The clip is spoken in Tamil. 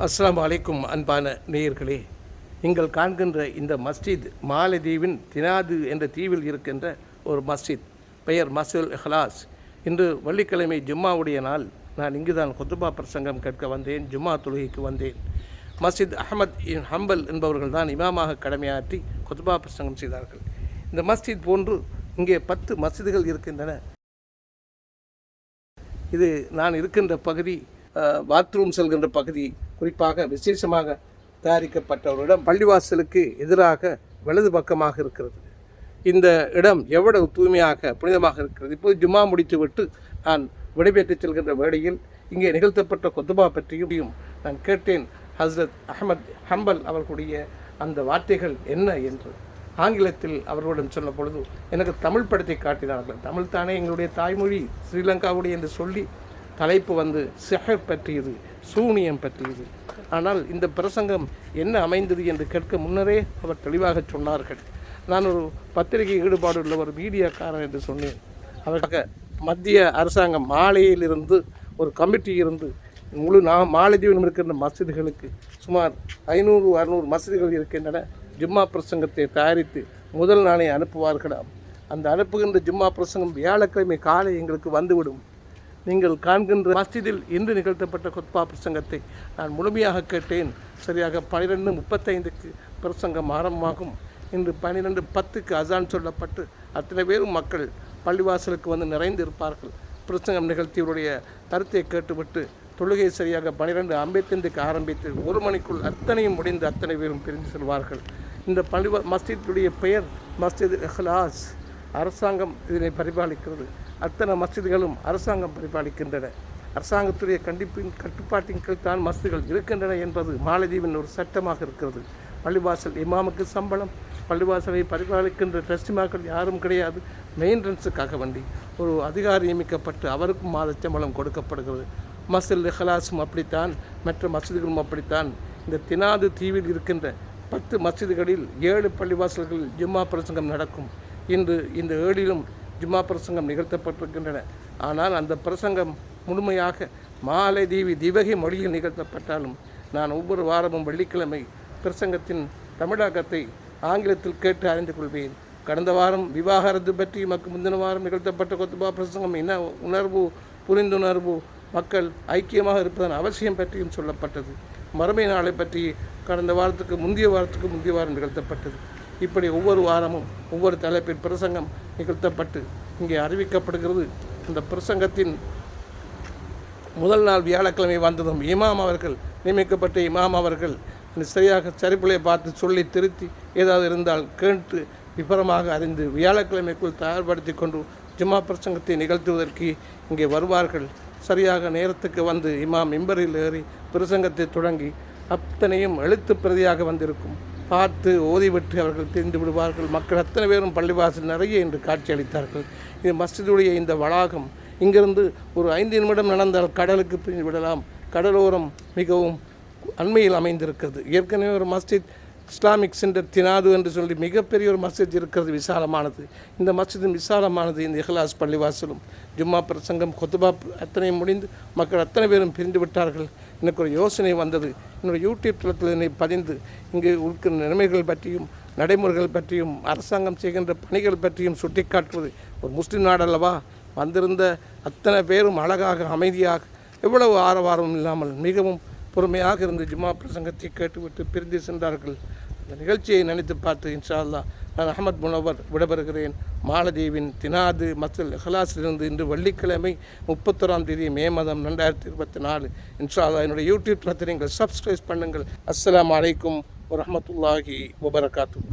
அஸ்லாம் அலைக்கும் அன்பான நேயர்களே. நீங்கள் காண்கின்ற இந்த மஸ்ஜித் மாலதீவின் தினாது என்ற தீவில் இருக்கின்ற ஒரு மஸ்ஜித். பெயர் மசூல் ஹலாஸ் இன்று வெள்ளிக்கிழமை ஜும்மாவுடைய நாள். நான் இங்குதான் குத்துபா பிரசங்கம் கேட்க வந்தேன் ஜும்மா தொழுகைக்கு வந்தேன். மஸ்ஜித் அஹமத் இன் ஹம்பல் என்பவர்கள் தான் இமாமாக கடமையாற்றி குத்துபா பிரசங்கம் செய்தார்கள். இந்த மஸ்ஜித் போன்று இங்கே பத்து மஸ்ஜிதுகள் இருக்கின்றன. இது நான் இருக்கின்ற பகுதி பாத்ரூம் செல்கின்ற பகுதி குறிப்பாக விசேஷமாக தயாரிக்கப்பட்டவரிடம் பள்ளிவாசலுக்கு எதிராக வலது பக்கமாக இருக்கிறது. இந்த இடம் எவ்வளவு தூய்மையாக புனிதமாக இருக்கிறது? இப்போது ஜும்மா முடித்துவிட்டு நான் விடைபெற்று செல்கின்ற வேளையில் இங்கே நிகழ்த்தப்பட்ட கொத்துபா பற்றியும் நான் கேட்டேன். ஹஸ்ரத் அஹமத் ஹம்பல் அவர்களுடைய அந்த வார்த்தைகள் என்ன என்று ஆங்கிலத்தில் அவர்களிடம் சொன்ன பொழுது எனக்கு தமிழ் படத்தை காட்டினார்கள். தமிழ் தானே எங்களுடைய தாய்மொழி ஸ்ரீலங்காவுடைய என்று சொல்லி தலைப்பு வந்து செஹர் பற்றியது சூனியம் பற்றியது. ஆனால் இந்த பிரசங்கம் என்ன அமைந்தது என்று கேட்க முன்னரே அவர் தெளிவாக சொன்னார்கள். நான் ஒரு பத்திரிகை ஈடுபாடு உள்ள ஒரு மீடியாக்காரன் என்று சொன்னேன். அவருக்கு மத்திய அரசாங்கம் மாலையிலிருந்து ஒரு கமிட்டி இருந்து முழு நா மாலைதீவனம் இருக்கின்ற மசிதிகளுக்கு சுமார் ஐநூறு அறுநூறு மசிதிகள் இருக்கின்றன ஜும்மா பிரசங்கத்தை தயாரித்து முதல் நாளை அனுப்புவார்களாம். அந்த அனுப்புகின்ற ஜும்மா பிரசங்கம் வியாழக்கிழமை காலை எங்களுக்கு வந்துவிடும். நீங்கள் காண்கின்ற மஸ்ஜிதில் இன்று நிகழ்த்தப்பட்ட கொத்பா பிரசங்கத்தை நான் முழுமையாக கேட்டேன். சரியாக பனிரெண்டு முப்பத்தைந்துக்கு பிரசங்கம் ஆரம்பமாகும். இன்று பன்னிரெண்டு பத்துக்கு அசான் சொல்லப்பட்டு அத்தனை பேரும் மக்கள் பள்ளிவாசலுக்கு வந்து நிறைந்திருப்பார்கள். பிரசங்கம் நிகழ்த்தியவருடைய கருத்தை கேட்டுவிட்டு தொழுகை சரியாக பனிரெண்டு ஐம்பத்தைந்துக்கு ஆரம்பித்து ஒரு மணிக்குள் அத்தனையும் முடிந்து அத்தனை பேரும் பிரிந்து செல்வார்கள். இந்த பள்ளி மஸ்ஜிதுடைய பெயர் மஸ்ஜித் இஹ்லாஸ். அரசாங்கம் இதனை பரிபாலிக்கிறது. அத்தனை மஸ்ஜிதுகளும் அரசாங்கம் பரிபாலிக்கின்றன. அரசாங்கத்துடைய கண்டிப்பின் கட்டுப்பாட்டின் கீழ் தான் மஸ்ஜிதுகள் இருக்கின்றன என்பது மாலதீவின் ஒரு சட்டமாக இருக்கிறது. பள்ளிவாசல் இமாமுக்கு சம்பளம் பள்ளிவாசலை பரிபாலிக்கின்ற ட்ரஸ்டிமாக்கள் யாரும் கிடையாது. மெயின்டெனன்ஸுக்காக வண்டி. ஒரு அதிகாரி நியமிக்கப்பட்டு அவருக்கும் மாத சம்பளம் கொடுக்கப்படுகிறது. மசில் ஹலாஸும் அப்படித்தான் மற்ற மசிதிகளும் அப்படித்தான். இந்த தினாது தீவில் இருக்கின்ற பத்து மசிதிகளில் ஏழு பள்ளிவாசல்களில் ஜும்மா பிரசங்கம் நடக்கும். இன்று இந்த ஏழிலும் ஜும்மா பிரசங்கம் நிகழ்த்தப்பட்டிருக்கின்றன. ஆனால் அந்த பிரசங்கம் முழுமையாக மாலை தேவி திவகி மொழியில் நிகழ்த்தப்பட்டாலும் நான் ஒவ்வொரு வாரமும் வெள்ளிக்கிழமை பிரசங்கத்தின் தமிழாக்கத்தை ஆங்கிலத்தில் கேட்டு அறிந்து கொள்வேன். கடந்த வாரம் விவாகரத்து பற்றி மக்கு முந்தின வாரம் நிகழ்த்தப்பட்ட கொத்துபா பிரசங்கம் என்ன உணர்வு புரிந்துணர்வு மக்கள் ஐக்கியமாக இருப்பதன் அவசியம் பற்றியும் சொல்லப்பட்டது. மறுமை நாளை பற்றி கடந்த வாரத்துக்கு முந்தைய வாரத்துக்கு முந்தைய வாரம் நிகழ்த்தப்பட்டது. இப்படி ஒவ்வொரு வாரமும் ஒவ்வொரு தலைப்பில் பிரசங்கம் நிகழ்த்தப்பட்டு இங்கே அறிவிக்கப்படுகிறது. இந்த பிரசங்கத்தின் முதல் நாள் வியாழக்கிழமை வந்ததும் இமாம் அவர்கள் நியமிக்கப்பட்ட இமாம் அவர்கள் சரியாக சரிப்புலையை பார்த்து சொல்லி திருத்தி ஏதாவது இருந்தால் கேட்டு விபரமாக அறிந்து வியாழக்கிழமைக்குள் தயார்படுத்தி கொண்டு ஜும்மா பிரசங்கத்தை நிகழ்த்துவதற்கு இங்கே வருவார்கள். சரியாக நேரத்துக்கு வந்து இமாம் மிம்பரில் ஏறி பிரசங்கத்தை தொடங்கி அத்தனையும் எழுத்து பிரதியாக வந்திருக்கும். பார்த்து ஓதிவிட்டு அவர்கள் தெரிந்து விடுவார்கள். மக்கள் அத்தனை பேரும் பள்ளிவாசல் நிறைய என்று காட்சியளித்தார்கள் இது மஸ்ஜிதுடைய இந்த வளாகம். இங்கிருந்து ஒரு ஐந்து நிமிடம் நடந்தால் கடலுக்கு பிரிந்து விடலாம். கடலோரம் மிகவும் அண்மையில் அமைந்திருக்கிறது. ஏற்கனவே ஒரு மஸ்ஜித் இஸ்லாமிக் சென்டர் தினாது என்று சொல்லி மிகப்பெரிய ஒரு மஸ்ஜித் இருக்கிறது விசாலமானது. இந்த மஸ்ஜிதும் விசாலமானது இந்த இஹ்லாஸ் பள்ளிவாசலும். ஜும்மா பிரசங்கம் கொத்துபா அத்தனையும் முடிந்து மக்கள் அத்தனை பேரும் பிரிந்து விட்டார்கள். எனக்கு ஒரு யோசனை வந்தது. என்னுடைய யூடியூப் தளத்தில் என்னை பதிந்து இங்கு இருக்கிற நிலைமைகள் பற்றியும் நடைமுறைகள் பற்றியும் அரசாங்கம் செய்கின்ற பணிகள் பற்றியும் சுட்டிக்காட்டுவது ஒரு முஸ்லீம் நாடல்லவா? வந்திருந்த அத்தனை பேரும் அழகாக அமைதியாக எவ்வளவு ஆரவாரம் இல்லாமல் மிகவும் பொறுமையாக இருந்து ஜும்மா பிரசங்கத்தை கேட்டுவிட்டு பிரிந்து சென்றார்கள். அந்த நிகழ்ச்சியை நினைத்து பார்த்து இன்ஷா அல்லா நான் அகமது முனவர் விடபெறுகிறேன். மாலதீவின் தினாது மசல் இஹ்லாஸிலிருந்து இன்று வெள்ளிக்கிழமை முப்பத்தொராம் தேதி மே மாதம் ரெண்டாயிரத்தி இருபத்தி நாலு. இன்ஷா அல்லா என்னுடைய யூடியூப் தளத்தை நீங்கள் சப்ஸ்கிரைப் பண்ணுங்கள். அஸ்லாம் வலைக்கும் வரமத்துல்லாஹி வபரகாத்து